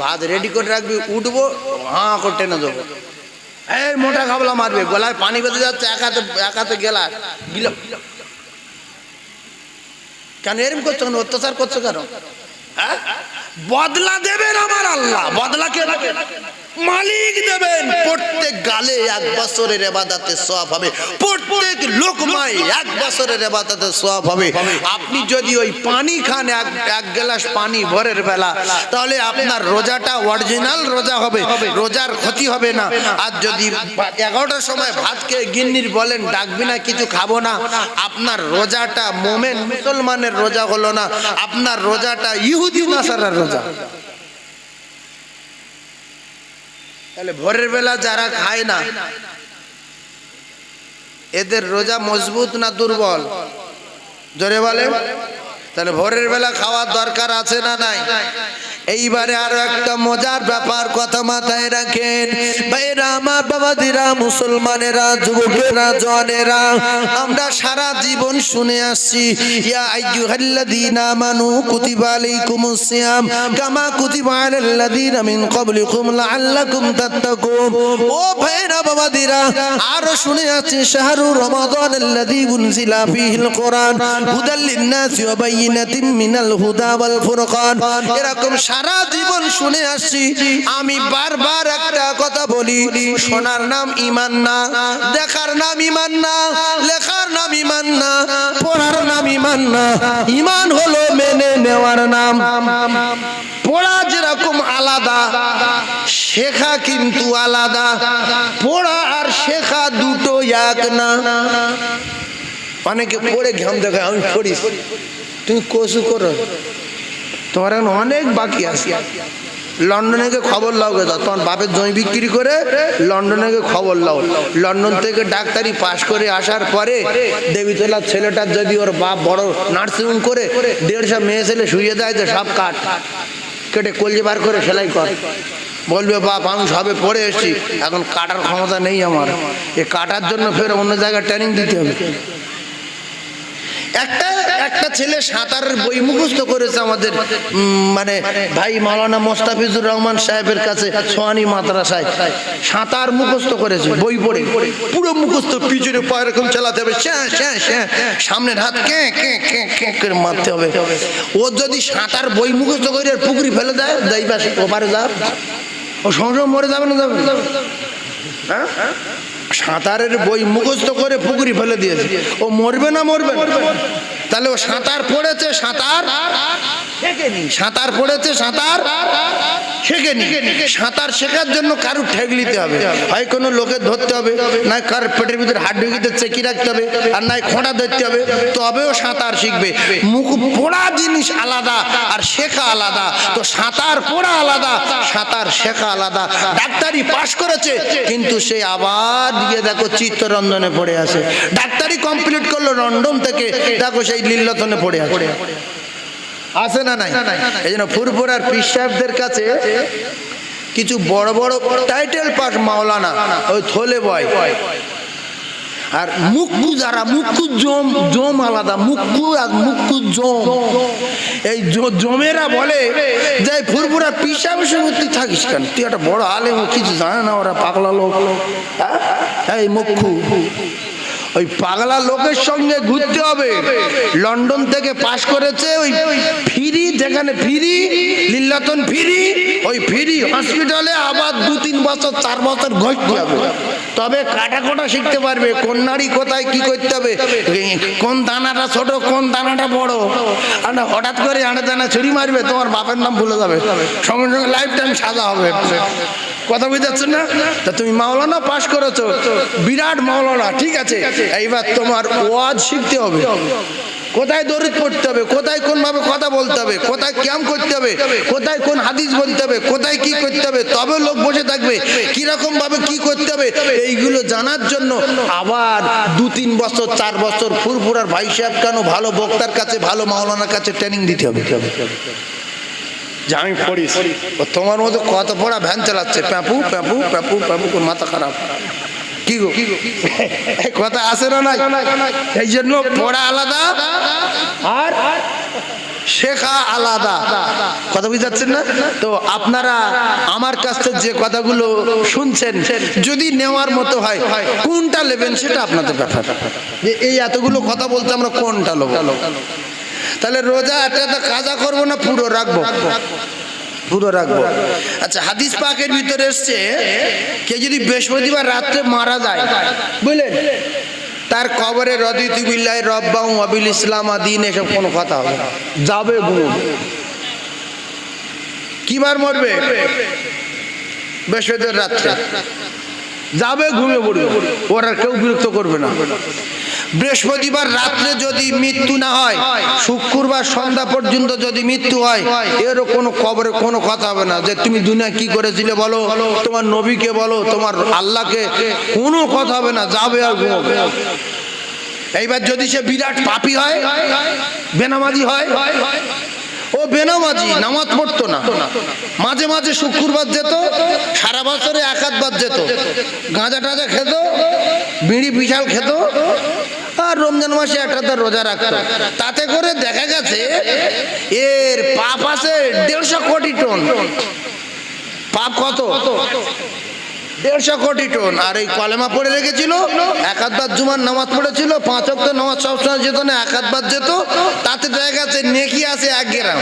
ভাত রেডি করে রাখবি, উঠবো, হাঁ করে টেনে দেবো এই মোটা খাবলা মারবে, গলায় পানি বেঁধে যাচ্ছে, এক হাতে এক হাতে গেলা। গিলাম কেন এরম করছ কেন? অত্যাচার করছ কেন? হ্যাঁ? বদলা দেবেন আমার আল্লাহ। বদলা কে? মালিক দেবেন। প্রত্যেক গালে এক বছরের এবাদাতে সব হবে। প্রত্যেক লোকমাই এক বছরের এবাদাতে সব হবে। আপনি যদি ওই পানি খান এক এক গ্লাস পানি ভোরের বেলা তাহলে আপনার রোজাটা অরিজিনাল রোজা হবে। রোজার ক্ষতি হবে না। আর যদি এগারোটার সময় ভাত খেয়ে গিন্নির বলেন ডাকবি না কিছু খাব না। আপনার রোজাটা মোমেন মুসলমানের রোজা হলো না। আপনার রোজাটা ইহুদি নাসারার রোজা। তাহলে ভোরের বেলা যারা খায় না, এদের রোজা মজবুত না দুর্বল? জোরে বলে তাহলে ভোরের বেলা খাওয়ার দরকার আছে না নাই? এইবারে আরও একটা মজার ব্যাপার কথা মাথায় রাখেন। ভাইরা আমার বাবাদিরা মুসলমানেরা, যুবকেরা জনেরা আমরা সারা জীবন শুনে আসছি, ইয়া আইয়ুহাল্লাযীনা আমানু কুতিবা আলাইকুমুস সিয়াম, কামা কুতিবা আলাল্লাযীনা মিন ক্বাবলিকুম লাআল্লাকুম তাত্তাকুন। ও ভাইরা বাবাদিরা আরও শুনে আসছি শাহরু রমাদান আল্লাযী উনজিলা ফীহিল কোরআন, হুদাল লিন-নাসি ওয়া বাইয়িনাতিন মিনাল হুদা ওয়াল ফুরকান। এরকম সারা জীবন শুনে আসছি, আমি বারবার একটা কথা বলি শোনার নাম ইমান না, দেখার নাম ইমান না, লেখার নাম ইমান না, পড়ার নাম ইমান না, ইমান হলো মেনে নেওয়ার নাম। পড়া যেরকম আলাদা, শেখা কিন্তু আলাদা, পড়া আর শেখা দুটো এক না। অনেকে পড়ে ঘাম দেখে আমি পড়ি। তুমি কসু করো। তোমার এখন অনেক বাকি আছে। লন্ডনে গিয়ে খবর লাও গে দাও। তোমার বাপের জমি বিক্রি করে লন্ডনে গিয়ে খবর লাও। লন্ডন থেকে ডাক্তারি পাশ করে আসার পরে দেবীতলার ছেলেটার যদি ওর বাপ বড় নার্সিং করে দেড়শো মেয়ে ছেলে শুয়ে দেয় তো সব কাট কেটে কলজে বার করে সেলাই কর। বলবে, বাপ, আমি সবে পড়ে এসেছি। এখন কাটার ক্ষমতা নেই আমার। এ কাটার জন্য ফের অন্য জায়গায় ট্রেনিং দিতে হবে। একটা একটা ছেলে সাঁতারের বই মুখস্থ করেছে আমাদের মানে ভাই মাওলানা মোস্তাফিজুর রহমান সাহেবের কাছে, সোয়ানি মাদ্রাসায়। সাঁতার মুখস্থ করেছে, বই পড়ে। পুরো মুখস্থ, পিছনে পা এরকম চালাতে হবে। সামনের হাত কে কে কে কে করে মারতে হবে। ও যদি সাঁতার বই মুখস্থ করে আর পুকুরি ফেলে দেয় বা ওপারে যা। ও সঙ্গে মরে যাবে না, যাবে। হ্যাঁ? সাঁতারের বই মুখস্থ করে পুকুরি ফেলে দিয়েছে। ও মরবে না, মরবে? তাহলে ও সাঁতার পড়েছে, সাঁতার? সাঁতার পড়েছে, সাঁতার? শেখেনি সাঁতার শেখার জন্য কারু ঠেক নিতে হবে? হয় কোনো লোকের ধরতে হবে, না কার পেটের ভিতরে হাত ঢুকিতে চেকি রাখতে হবে, আর নাই খোঁটা ধরতে হবে, তবেও সাঁতার শিখবে। মুখ পড়া জিনিস আলাদা, আর শেখা আলাদা। তো সাঁতার পড়া আলাদা, সাঁতার শেখা আলাদা। ডাক্তারি পাশ করেছে, কিন্তু সে আবার গিয়ে দেখো চিত্তরঞ্জনে পড়ে আছে। ডাক্তারি কমপ্লিট করল লন্ডন থেকে। দেখো সেই লীলতনে পড়ে আছে। আছে না নাই? এই জন্য ফুরফুরার পীর সাহেবদের কাছে কিছু বড় বড় টাইটেল পাস মাওলানা ওই থলে বয়। আর মুক্কু যারা, মুক্কু জম জম আলাদা, মুক্কু আর মুক্কু জম। এই জমেরা বলে যে ফুরফুরা পিসা বসে তুই থাকিস কেন? তুই একটা বড় আলে কিছু জানে না ওরা পাগলা লোক। হ্যাঁ? এই মুক্কু। ওই পাগলা লোকের সঙ্গে ঘুরতে হবে। লন্ডন থেকে পাশ করেছে ওই ফিরি, যেখানে ফিরি লিল্লাতন ফ্রি ওই ফ্রি হসপিটালে আবার দু তিন বছর, চার বছর ঘষতে হবে। তবে কাটা কোটা শিখতে পারবে কোন নারী কোথায় কি করতে হবে? কোন দানাটা ছোট, কোন দানাটা বড়? আর হঠাৎ করে আনে দানা ছুরি মারবে, তোমার বাপের নাম ভুলে যাবে। সঙ্গে সঙ্গে লাইফ টাইম সাজা হবে। কথা বুঝাচ্ছ না? তা তুমি মাওলানা পাশ করেছ। বিরাট মাওলানা, ঠিক আছে? এইবার তোমার ওয়াজ শিখতে হবে। কোথায় দরিদ পড়তে হবে? কোথায় কোন ভাবে কথা বলতে হবে? কোথায় ক্যাম করতে হবে? কোথায় কোন হাদিস বলতে হবে? কোথায় কি করতে হবে? তবে লোক বসে থাকবে। কীরকম ভাবে কি করতে হবে? এইগুলো জানার জন্য আবার দু তিন বছর চার বছর ফুরফুরার ভাই সাহেব কেন ভালো বক্তার কাছে ভালো মাওলানার কাছে ট্রেনিং দিতে হবে? যে আমি পড়িস তোমার মতো কত পড়া ভ্যান চালাচ্ছে? প্যাপু প্যাপু প্যাপু প্যাপু কোন মাথা খারাপ। কি গো? কথা আসে না নাই। এই জন্য পড়া আলাদা। আর? শেখা আলাদা। কথা বুঝতে পারছেন না? তো আপনারা আমার কাছ থেকে যে কথাগুলো শুনছেন, যদি নেওয়ার মতো হয়, কোনটা নেবেন সেটা আপনাদের ব্যাপার। যে এই এতগুলো কথা বলতে আমরা কোনটা নেব? তাহলে রোজা একটা কাজা করব না, পুরো রাখব? পুরো রাখব। আচ্ছা হাদিস পাকের ভিতরে এসছে, কে যদি বৃহস্পতিবার রাত্রে মারা যায়, বুঝলেন? তার কবরে রদিতুবিল্লাহ রব্বা আবিল ইসলাম আদিন এসব কোনো কথা হবে। যাবে ঘুম কিবার মরবে? বৃহস্পতিবার রাত্রে। যাবে ঘুমিয়ে পড়বে। ওরা কেউ বিরক্ত করবে না। বৃহস্পতিবার রাত্রে যদি মৃত্যু না হয়, শুক্রবার সন্ধ্যা পর্যন্ত যদি মৃত্যু হয়, এরও কোনো কবরে কোনো কথা হবে না। যে তুমি দুনিয়া কি করেছিলে বলো, তোমার নবীকে বলো, তোমার আল্লাহকে, কোনো কথা হবে না, যাবে আর এইবার যদি সে বিরাট পাপি হয়, বেনামাজি হয় ও বেনামাজি, নামাজ পড়তো না। মাঝে মাঝে শুক্রবার যেত, সারা বছরে এক আধবার যেত। গাঁজা টাজা খেত, বিড়ি বিশাল খেত, আর রমজান মাসে একটা তার রোজা রাখতো। তাতে করে দেখা গেছে, এর পাপ আছে দেড়শো কোটি টন। পাপ কত? দেড়শো কোটি টন। আর এই কলেমা পড়ে রেখেছিল, এক আধবার জুমার নামাজ পড়েছিল, পাঁচ অক্ট নামাজ সবসময় যেত না, এক আধবার যেত, তাতে দেখা গেছে নেকি আছে এক গ্রাম।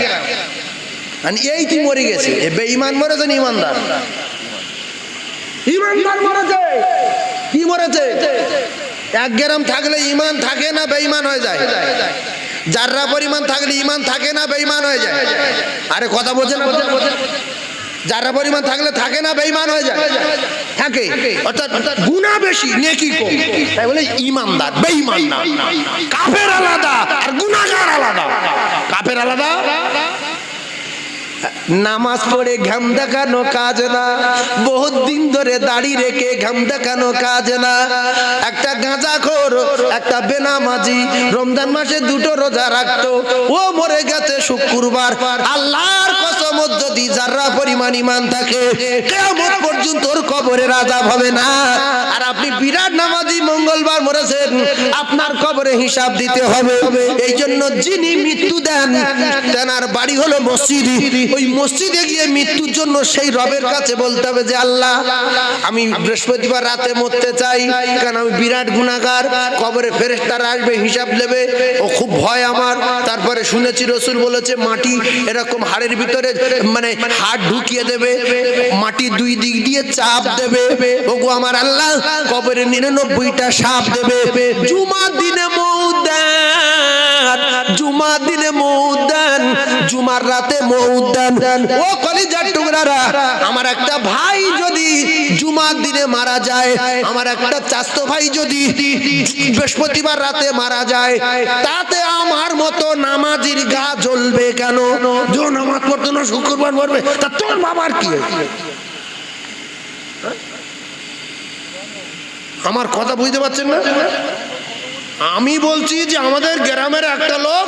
আর এই তুই মরে গেছে। এ বেঈমান মরেছে না ইমানদার? ইমানদার মরেছে। কি মরেছে? এক গ্রাম থাকলে ইমান থাকে না, বেঈমান হয়ে যায়। যাররা পরিমাণ থাকলে ইমান থাকে না, বেঈমান হয়ে যায়। আরে কথা বলছে যারা পরিমাণ থাকলে থাকে না, বেঈমান হয়ে যায়। থাকে। অর্থাৎ গুণা বেশি, নেকি কম। তাই বলে ইমানদার, বেঈমান না। কাফের আলাদা আর আলাদা। কাফের আলাদা? নামাজ পড়ে ঘাম দেখানো কাজ না। বহুত দিন ধরে দাড়ি রেখে ঘাম দেখানো কাজ না। একটা গাঁজা খোর, একটা বেনামাজি, রমজান মাসে দুটো রোজা রাখতো। ও মরে গেছে শুক্রবার। আল্লাহর যদি যারা পরিমাণ ইমান থাকে কেমন পর্যন্ত ওর কবরে রাজা হবে না। আর আপনি বিরাট নামাজি মঙ্গলবার মরেছেন, আপনার কবরে হিসাব দিতে হবে। এই জন্য যিনি মৃত্যু দেন তেনার বাড়ি হলো মসজিদ। ওই মসজিদে গিয়ে মৃত্যুর জন্য সেই রবের কাছে বলতে হবে যে, আল্লাহ, আমি বৃহস্পতিবার রাতে মরতে চাই কারণ আমি বিরাট গুণাগার কবরে ফেরেস্তারা আসবে, হিসাব নেবে। ও খুব ভয় আমার। তারপরে শুনেছি রসুল বলেছে, মাটি এরকম হাড়ের ভিতরে মানে হাত ঢুকিয়ে দেবে, মাটি দুই দিক দিয়ে চাপ দেবে। ওগো আমার আল্লাহ, কবরে নিরানব্বইটা সাপ দেবে। জুমা দিনে মৌদান, জুমা দিনে মৌদান, জুমার রাতে মৌদান। ও কলিজার টুকরারা, আমার একটা ভাই যদি জুমার দিনে মারা যায়, আমার একটা চাস্তো ভাই যদি বৃহস্পতিবার রাতে মারা যায়, তাতে আমার মতো নামাজির গা জ্বলবে কেন? যে নামাজ পড়তো না, শুক্রবার মরবে তা তোর বাবার কি আমার কথা বুঝতে পারছেন না? আমি বলছি যে আমাদের গ্রামের একটা লোক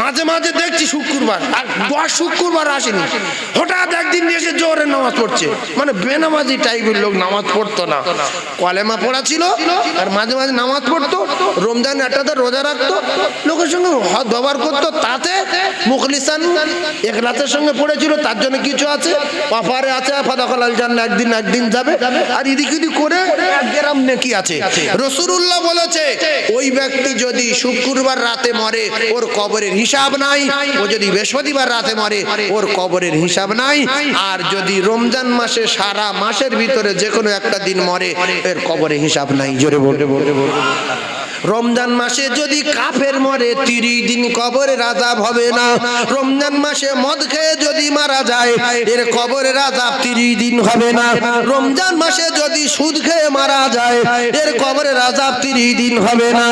মাঝে মাঝে দেখছি শুক্রবার, আর দশ শুক্রবার আসেনি। হঠাৎ একদিন এসে জোরে নামাজ পড়ছে। মানে বেনামাজি টাইপের লোক নামাজ পড়তো না। কলেমা পড়া ছিল আর মাঝে মাঝে নামাজ পড়তো, রমজান একটাতে রোজা রাখতো। লোকের সঙ্গে হদ ব্যবহার করতো, তাতে মুখলিসান একরাতের সঙ্গে পড়েছিল, তার জন্য কিছু আছে। অফারে আছে, ফাদাকলাল জান একদিন একদিন যাবে। আর ইদিক করে গ্রাম নেকি আছে। রসুরুল্লাহ বলেছে ওই ব্যক্তি যদি শুক্রবার রাতে মরে, ওর কবরের হিসাব নাই। ও যদি বৃহস্পতিবার রাতে মরে, ওর কবরের হিসাব নাই। আর যদি রমজান মাসে সারা মাসের ভিতরে যে কোনো একটা দিন মরে, এর কবরের হিসাব নাই। জোরে বলতে বলতে বলতে রমজান মাসে যদি কাফের মরে, তিরিশ দিন কবরে রাজাব হবে না। রমজান মাসে মদ খেয়ে যদি মারা যায়, এর কবরে রাজাব তিরিশ দিন হবে না। রমজান মাসে যদি সুদ খেয়ে মারা যায়, এর কবরে রাজাব তিরিশ দিন হবে না।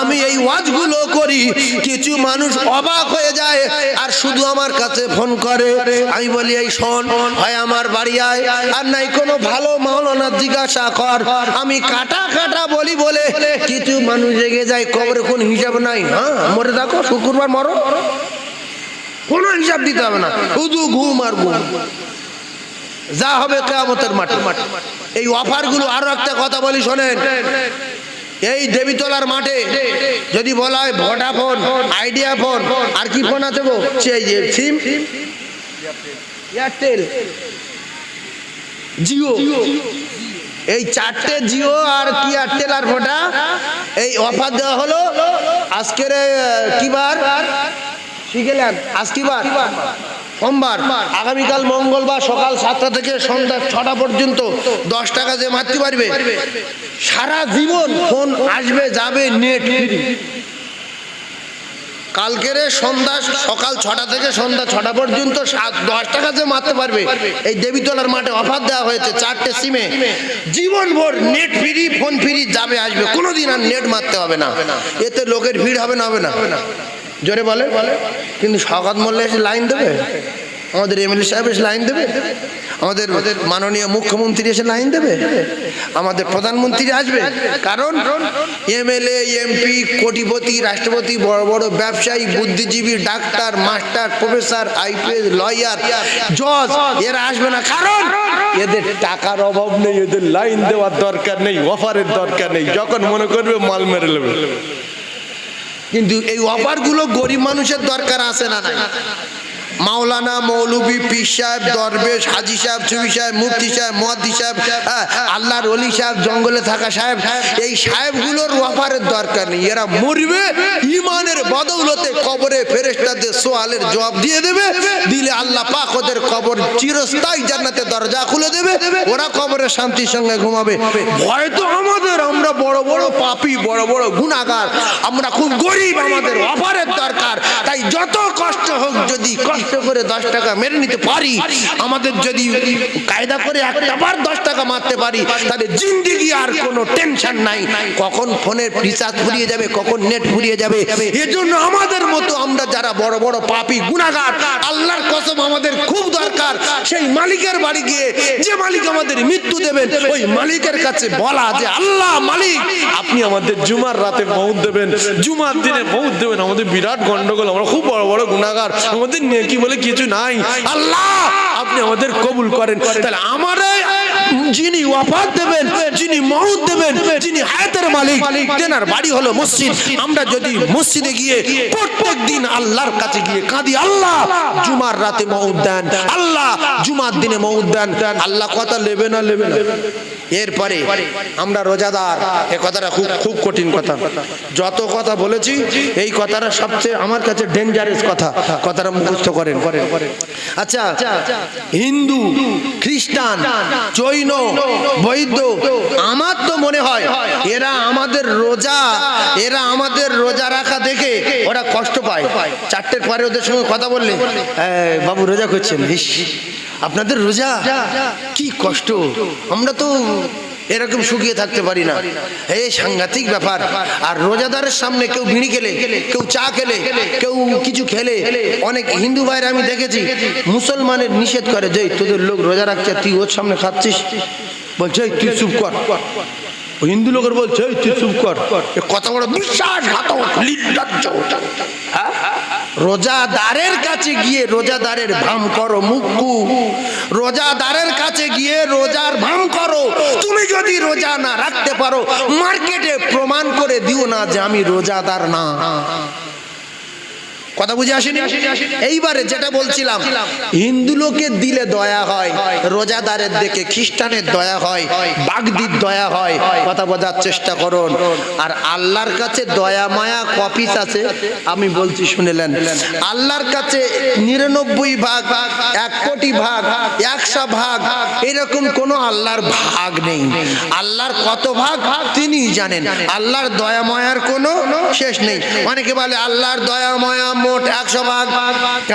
আমি এই ওয়াজগুলো করি, কিছু মানুষ অবাক হয়ে যায় আর শুধু আমার কাছে ফোন করে। আমি বলি, এই শোন, হয় আমার বাড়ি আয়। আর নাই কোনো ভালো মাওলানা জিজ্ঞাসা কর। আমি কাটা কাটা বলি বলে কিছু মানুষ জেগে যায়, কবরে কোন হিসাব নাই হ্যাঁ? মরে দেখো শুক্রবার মরো। কোনো হিসাব দিতে হবে না। শুধু ঘুম আর ঘুম। যা হবে কেয়ামতের মাঠে। এই অফারগুলো আরও একটা কথা বলি, শোনেন। এই দেবীতলার মাঠে যদি বলা হয় ভোডাফোন আইডিয়া ফোন আর কি ফোন আছে গো? সিম। এয়ারটেল। জিও। এই চারটে জিও আর কি এয়ারটেল আর ফোটা এই অফার দেওয়া হলো। আজকের কিবার কি বার? শিখেলেন আজ সোমবার। আগামীকাল মঙ্গলবার সকাল সাতটা থেকে সন্ধ্যা ছটা পর্যন্ত দশ টাকা যে মারতে পারবে সারা জীবন ফোন আসবে যাবে নেট। কালকের সন্ধ্যা সকাল ছটা থেকে সন্ধ্যা ছটা পর্যন্ত সাত দশ টাকা যে মারতে পারবে, এই দেবীতলার মাঠে অফার দেওয়া হয়েছে চারটে সিমে। জীবন ভোর নেট ফ্রি, ফোন ফ্রি যাবে, আসবে। কোনোদিন আর নেট মারতে হবে না। এতে লোকের ভিড় হবে না হবে না। জোরে বলে। বলে কিন্তু সকাল মোল্লা এসে লাইন দেবে? আমাদের এমএলএ সাহেব এসে লাইন দেবে। আমাদের মাননীয় মুখ্যমন্ত্রী এসে লাইন দেবে। আমাদের প্রধানমন্ত্রী আসবে। কারণ এমএলএ এমপি কোটিপতি, রাষ্ট্রপতি, বড় বড় ব্যবসায়ী, বুদ্ধিজীবী, doctor, master, professor, IPS, lawyer, জজ, এরা আসবে না। কারণ এদের টাকার অভাব নেই, এদের লাইন দেওয়ার দরকার নেই, অফারের দরকার নেই। যখন মনে করবে মাল মেরে নেবে। কিন্তু এই অফারগুলো গরিব মানুষের দরকার আছে না নাই? মাওলানা মৌলবী পীর সাহেব দরবেশ হাজি সাহেব ছবি সাহেব মুফতি সাহেব মুয়াদ্দি সাহেব হ্যাঁ, আল্লাহর অলি সাহেব জঙ্গলে থাকা সাহেব এই সাহেবগুলোর অফারের দরকার নেই। এরা মরবে ইমানের বদৌলতে কবরে ফেরেশতাদের সোয়ালের জবাব দিয়ে দেবে দিলে আল্লাহ পাক ওদের কবর চিরস্থায়ী জান্নাতে দরজা খুলে দেবে ওরা কবরের শান্তির সঙ্গে ঘুমাবে। ভয় তো আমাদের আমরা বড় বড় পাপী বড় বড় গুণাগার আমরা খুব গরিব আমাদের অফারের দরকার তাই যত কষ্ট হোক যদি কষ্ট করে দশ টাকা মেরে নিতে পারি। আমাদের যদি কায়দা করে একটাবার দশ টাকা মারতে পারি তাহলে জিন্দিগি আর কোনো টেনশন নাই। কখন ফোনের রিচার্জ ফুরিয়ে যাবে কখন নেট ফুরিয়ে যাবে। এজন্য আমাদের মতো আমরা যারা বড় বড় পাপী গুণাগার আল্লাহর কসম আমাদের খুব দরকার। সেই মালিকের বাড়ি গিয়ে যে মালিক আমাদের মৃত্যু দেবেন ওই মালিকের কাছে বলা যে আল্লাহ মালিক আপনি আমাদের জুমার রাতে মৌত দেবেন। জুমার দিনে মৌত দেবেন। আমাদের বিরাট গন্ডগোল আমরা খুব বড় বড় গুণাগার আমাদের নেকি বলে কিছু নাই। আল্লাহ আপনি আমাদের কবুল করেন। তাহলে আমার যিনি ওয়াফাত দেবেন, যিনি মৌত দেবেন, যিনি হায়াতের মালিক তেনার বাড়ি হলো মসজিদ, আমরা যদি মসজিদে গিয়ে প্রত্যেক দিন আল্লাহর কাছে গিয়ে কাঁদি, আল্লাহ জুমার রাতে মৌত দেন, আল্লাহ জুমার দিনে মৌত দেন, আল্লাহ কথা নেবে না না। এরপরে আমরা রোজাদার, এ কথাটা খুব খুব কঠিন কথা। যত কথা বলেছি, এই কথাটা সবচেয়ে আমার কাছে ডেঞ্জারাস কথা, কথাটা মুখস্থ করেন। আচ্ছা হিন্দু, খ্রিস্টান, জৈন বৈদ্য আমার তো মনে হয় এরা আমাদের রোজা এরা আমাদের রোজা রাখা দেখে ওরা কষ্ট পায়। চারটের পরে ওদের সঙ্গে কথা বললে "এই, বাবু রোজা করছেন বেশ আপনাদের রোজা? কি কষ্ট? আমরা তো এরকম শুকিয়ে থাকতে পারি না। এই সাংঘাতিক ব্যাপার। আর রোজাদারের সামনে কেউ বিড়ি খেলে কেউ চা খেলে কেউ কিছু খেলে অনেক হিন্দু ভাইরা আমি দেখেছি মুসলমানের নিষেধ করে যে তোদের লোক রোজা রাখছে তুই ওর সামনে খাচ্ছিস? বলছে "এই, তুই চুপ কর। হিন্দু লোকের বলছে "এই, তুই চুপ কর। কত বড় বিশ্বাসঘাতক হ্যাঁ? রোজাদারের কাছে গিয়ে রোজাদারের ভাম করো, মুক্কু। রোজাদারের কাছে গিয়ে রোজার ভাম করো। তুমি যদি রোজা না রাখতে পারো, মার্কেটে প্রমাণ করে দিও না যে আমি রোজাদার না। কথা বুঝে আসেনি? এইবারে যেটা বলছিলাম, হিন্দু লোকের দিলে দয়া হয়, রোজাদারের দেখে খ্রিস্টানের দয়া হয়, বাগদির দয়া হয়, কথা বোঝার চেষ্টা করুন। আর আল্লাহর কাছে দয়া মায়া কপিস আছে? আমি বলছি, শুনেলেন। আল্লাহর কাছে নিরানব্বই ভাগ, এক কোটি ভাগ, একশো ভাগ, এরকম কোনো আল্লাহর ভাগ নেই। আল্লাহর কত ভাগ? তিনি জানেন। আল্লাহর দয়া মায়ার কোনো শেষ নেই। অনেকে বলে, আল্লাহর দয়া মায়া মোট একশো ভাগ। কেন